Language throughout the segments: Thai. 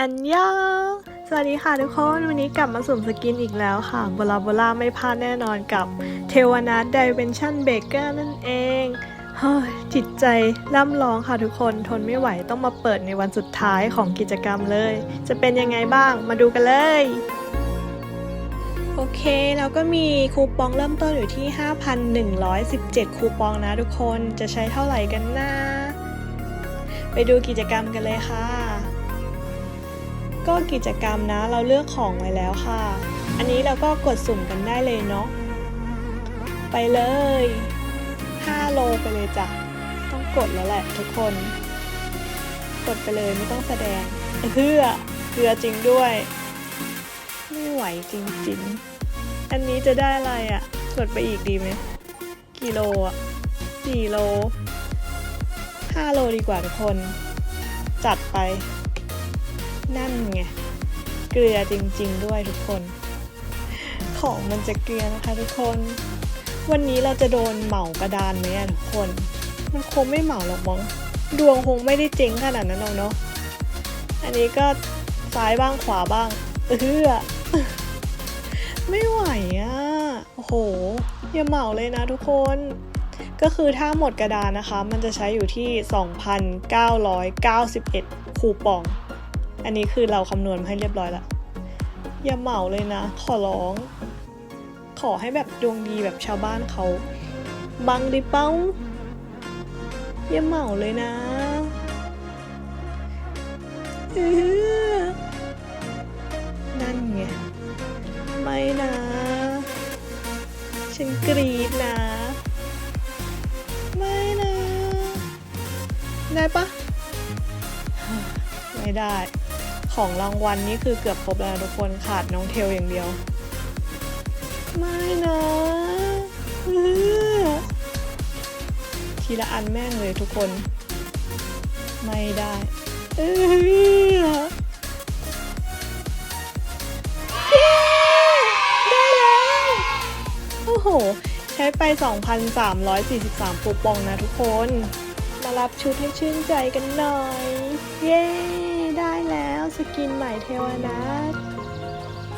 อันยองสวัสดีค่ะทุกคน วันนี้กลับมาสุ่มสกินอีกแล้วค่ะโบลาโบลาไม่พลาดแน่นอนกับเทวนาทดิเวนชั่นเบเกอร์นั่นเองเฮ้ยจิตใจร่ำร้องค่ะทุกคนทนไม่ไหวต้องมาเปิดในวันสุดท้ายของกิจกรรมเลย จะเป็นยังไงบ้างมาดูกันเลย โอเคแล้วก็มีคูปองเริ่มต้นอยู่ที่ 5,117 คูปองนะทุกคนจะใช้เท่าไหร่กันนะไปดูกิจกรรมกันเลยค่ะ ก็กิจกรรมนะเราเลือกของไว้แล้วค่ะ อันนี้เราก็กดสุ่มกันได้เลยเนาะ ไปเลย 5 โลไปเลยจ้ะ ต้องกดแล้วแหละทุกคน กดไปเลยไม่ต้องแสดงเพื่อเกลือจริงด้วย ไม่ไหวจริงๆ อันนี้จะได้อะไรอะ่ะ กดไปอีกดีไหม กี่โลอะ่ะกี่โล5โลดีกว่าทุกคน จัดไป นั่นไง เกลือจริง ๆ ด้วยทุกคน ของมันจะเกลือนะคะทุกคน วันนี้เราจะโดนเหมากระดานไหมทุกคน มันคงไม่เหมาหรอกมั้ง ดวงคงไม่ได้เจ๊งขนาดนั้นหรอกเนาะ อันนี้ก็ซ้ายบ้างขวาบ้าง เออไม่ไหวอะ โอ้โห อย่าเหมาเลยนะทุกคน ก็คือถ้าหมดกระดานนะคะ มันจะใช้อยู่ที่ 2,991 คูปอง อันนี้คือเราคำนวณมาให้เรียบร้อยล้วอย่าเหมาเลยนะ ขอร้อง ขอให้แบบดวงดีแบบชาวบ้านเขาบังดิเป้าอย่าเหมาเลยนะนั่นไงไม่นะ ฉันกรีดนะ ไม่นะ ได้ปะไม่ได้ ของรางวัลนี่คือเกือบครบแล้วทุกคนขาดน้องเทลอย่างเดียว ไม่นะทีละอันแม่งเลยทุกคน ไม่ได้เออได้แล้วโอ้โห ใช้ไป 2,343คูปองนะทุกคน มารับชุดให้ชื่นใจกันหน่อย กินใหม่เทวนัท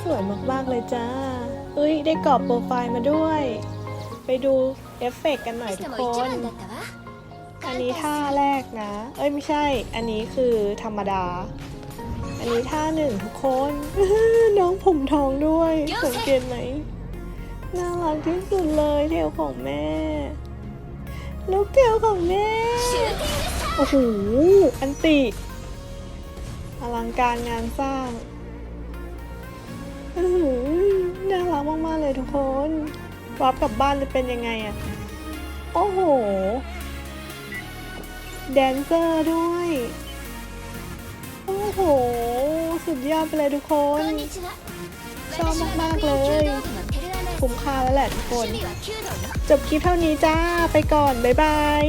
สวยมากๆเลยจ้าเอ้ยได้กรอบโปรไฟล์มาด้วย ไปดูเอฟเฟกกันหน่อยทุกคนอันนี้ท่าแรกนะ เอ้ยไม่ใช่ อันนี้คือธรรมดา อันนี้ท่าหนึ่งทุกคนน้องผมทองด้วยสังเกตไหมน่ารักที่สุดเลยเทวของแม่ ลูกเทวของแม่ โอ้โห อันติ อลังการงานสร้างน่ารักมากๆเลยทุกคนวับกลับบ้านจะเป็นยังไงอะโอ้โห แดนเซอร์ด้วย โอ้โห สุดยอดไปเลยทุกคน ชอบมาก ๆ เลย คุ้มค่าแล้วแหละทุกคน จบคลิปเท่านี้จ้า ไปก่อน บ๊ายบาย